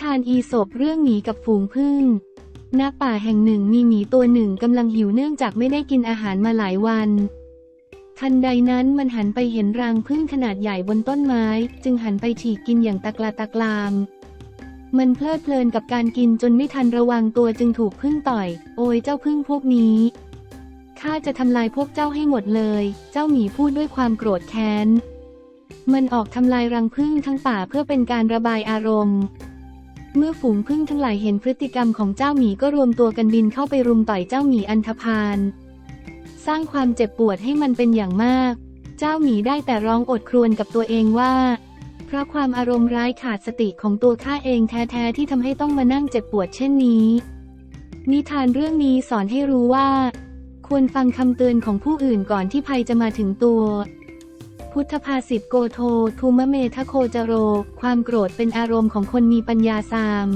ทานอีสบเรื่องหมีกับฝูงผึ้งณป่าแห่งหนึ่งมีหมีตัวหนึ่งกำลังหิวเนื่องจากไม่ได้กินอาหารมาหลายวัน ทันใดนั้นมันหันไปเห็นรังผึ้งขนาดใหญ่บนต้นไม้ จึงหันไปฉีกกินอย่างตะกลาตะกราม มันเพลิดเพลินกับการกินจนไม่ทันระวังตัวจึงถูกผึ้งต่อย โอยเจ้าผึ้งพวกนี้ข้าจะทำลายพวกเจ้าให้หมดเลย เจ้าหมีพูดด้วยความโกรธแค้น มันออกทำลายรังผึ้งทั้งป่าเพื่อเป็นการระบายอารมณ์ เมื่อฝูงผึ้งทั้งหลายเห็นพฤติกรรมของเจ้าหมีก็รวมตัวกันบินเข้าไปรุมต่อยเจ้าหมีอันธพาล สร้างความเจ็บปวดให้มันเป็นอย่างมาก เจ้าหมีได้แต่ร้องอดครวญกับตัวเองว่า เพราะความอารมณ์ร้ายขาดสติของตัวข้าเองแท้ๆที่ทำให้ต้องมานั่งเจ็บปวดเช่นนี้ นิทานเรื่องนี้สอนให้รู้ว่า ควรฟังคำเตือนของผู้อื่นก่อนที่ภัยจะมาถึงตัว พุทธภาษิตโกโททูมะเมทะโคจโร ความโกรธเป็นอารมณ์ของคนมีปัญญาสาม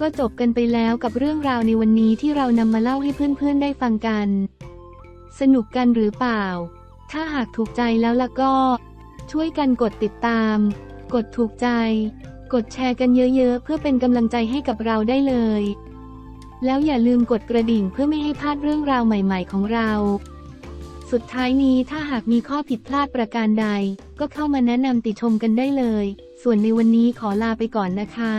ก็จบกันไปแล้วกับเรื่องราวในวันนี้ที่เรานำมาเล่าให้เพื่อนๆได้ฟังกัน สนุกกันหรือเปล่า ถ้าหากถูกใจแล้วล่ะก็ ช่วยกันกดติดตาม กดถูกใจ กดแชร์กันเยอะๆ เพื่อเป็นกำลังใจให้กับเราได้เลย แล้วอย่าลืมกดกระดิ่งเพื่อไม่ให้พลาดเรื่องราวใหม่ ๆ ของเรา สุดท้ายนี้ถ้าหากมีข้อผิดพลาดประการใด ก็เข้ามาแนะนำติชมกันได้เลย ส่วนในวันนี้ขอลาไปก่อนนะคะ